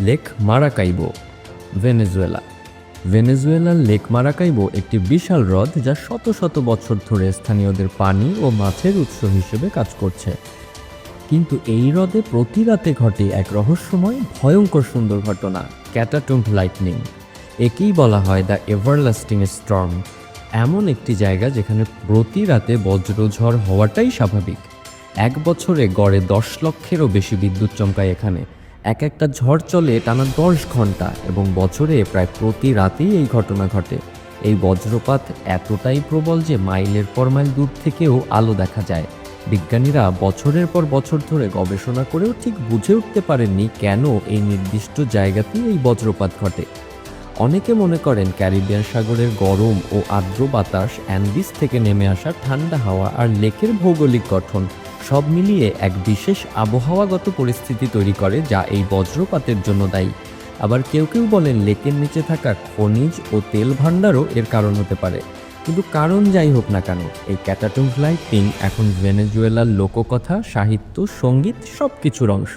Lake Maracaibo, Venezuela. ভেনেজুয়েলার lake Maracaibo একটি বিশাল হ্রদ যা শত শত বছর ধরে স্থানীয়দের পানি ও মাছের উৎস হিসেবে কাজ করছে। কিন্তু এই হ্রদে প্রতি রাতে ঘটে এক রহস্যময়, ভয়ঙ্কর সুন্দর ঘটনা ক্যাটাটুম্প লাইটনিং। একেই বলা হয় দ্য এভারলাস্টিং স্টর্ম। এমন একটি জায়গা যেখানে প্রতি রাতে বজ্রঝড় হওয়াটাই স্বাভাবিক। এক বছরে গড়ে দশ লক্ষেরও বেশি বিদ্যুৎ চমকায় এখানে। এক একটা ঝড় চলে টানা দশ ঘণ্টা এবং বছরে প্রায় প্রতি রাতেই এই ঘটনা ঘটে। এই বজ্রপাত এতটাই প্রবল যে মাইলের পর মাইল দূর থেকেও আলো দেখা যায়। বিজ্ঞানীরা বছরের পর বছর ধরে গবেষণা করেও ঠিক বুঝে উঠতে পারেননি কেন এই নির্দিষ্ট জায়গাতেই এই বজ্রপাত ঘটে। অনেকে মনে করেন ক্যারিবিয়ান সাগরের গরম ও আর্দ্র বাতাস অ্যান্ডিস থেকে নেমে আসা ঠান্ডা হাওয়া আর লেকের ভৌগোলিক গঠন সব মিলিয়ে এক বিশেষ আবহাওয়াগত পরিস্থিতি তৈরি করে যা এই বজ্রপাতের জন্য দায়ী। আবার কেউ কেউ বলেন লেকের নিচে থাকা খনিজ ও তেল ভাণ্ডারও এর কারণ হতে পারে। কিন্তু কারণ যাই হোক না কেন, এই ক্যাটাটুম লাইটিং এখন ভেনেজুয়েলার লোককথা, সাহিত্য, সংগীত সব কিছুর অংশ।